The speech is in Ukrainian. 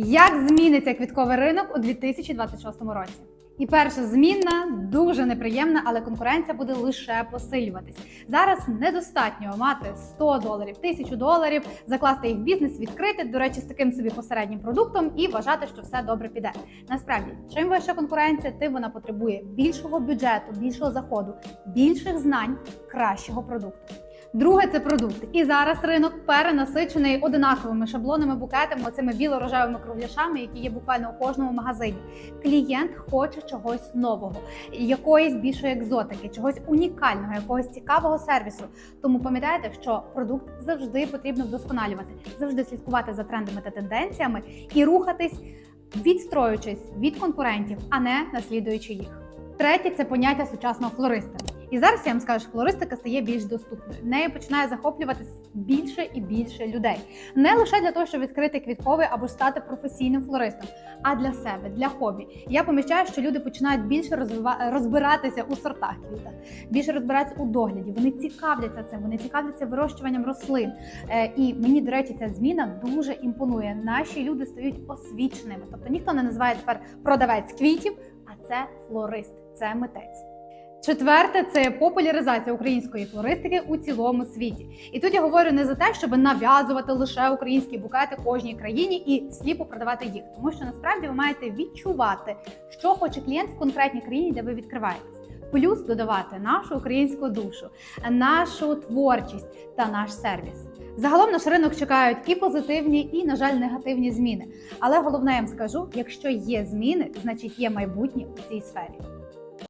Як зміниться квітковий ринок у 2026 році? І перша зміна дуже неприємна, але конкуренція буде лише посилюватись. Зараз недостатньо мати 100 доларів, 1000 доларів, закласти їх в бізнес, відкрити, до речі, з таким собі посереднім продуктом і вважати, що все добре піде. Насправді, чим вища конкуренція, тим вона потребує більшого бюджету, більшого заходу, більших знань, кращого продукту. Друге це продукт. І зараз ринок перенасичений одинаковими шаблонами, букетами, оцими біло-рожевими кругляшами, які є буквально у кожному магазині. Клієнт хоче чогось нового, якоїсь більшої екзотики, чогось унікального, якогось цікавого сервісу. Тому пам'ятайте, що продукт завжди потрібно вдосконалювати, завжди слідкувати за трендами та тенденціями і рухатись, відстроюючись від конкурентів, а не наслідуючи їх. Третє це поняття сучасного флориста. І зараз я вам скажу, що флористика стає більш доступною. Нею починає захоплюватись більше і більше людей. Не лише для того, щоб відкрити квітковий або стати професійним флористом, а для себе, для хобі. Я помічаю, що люди починають більше розвива... розбиратися у сортах квіта, більше розбиратися у догляді. Вони цікавляться цим, вони цікавляться вирощуванням рослин. Е, і мені, до речі, ця зміна дуже імпонує. Наші люди стають освіченими. Тобто ніхто не називає тепер продавець квітів, а це флорист, це митець. Четверте це популяризація української флористики у цілому світі. І тут я говорю не за те, щоб нав'язувати лише українські букети кожній країні і сліпо продавати їх, тому що насправді ви маєте відчувати, що хоче клієнт в конкретній країні, де ви відкриваєтесь. Плюс додавати нашу українську душу, нашу творчість та наш сервіс. Загалом наш ринок чекають і позитивні, і, на жаль, негативні зміни. Але головне я вам скажу: якщо є зміни, значить є майбутнє у цій сфері.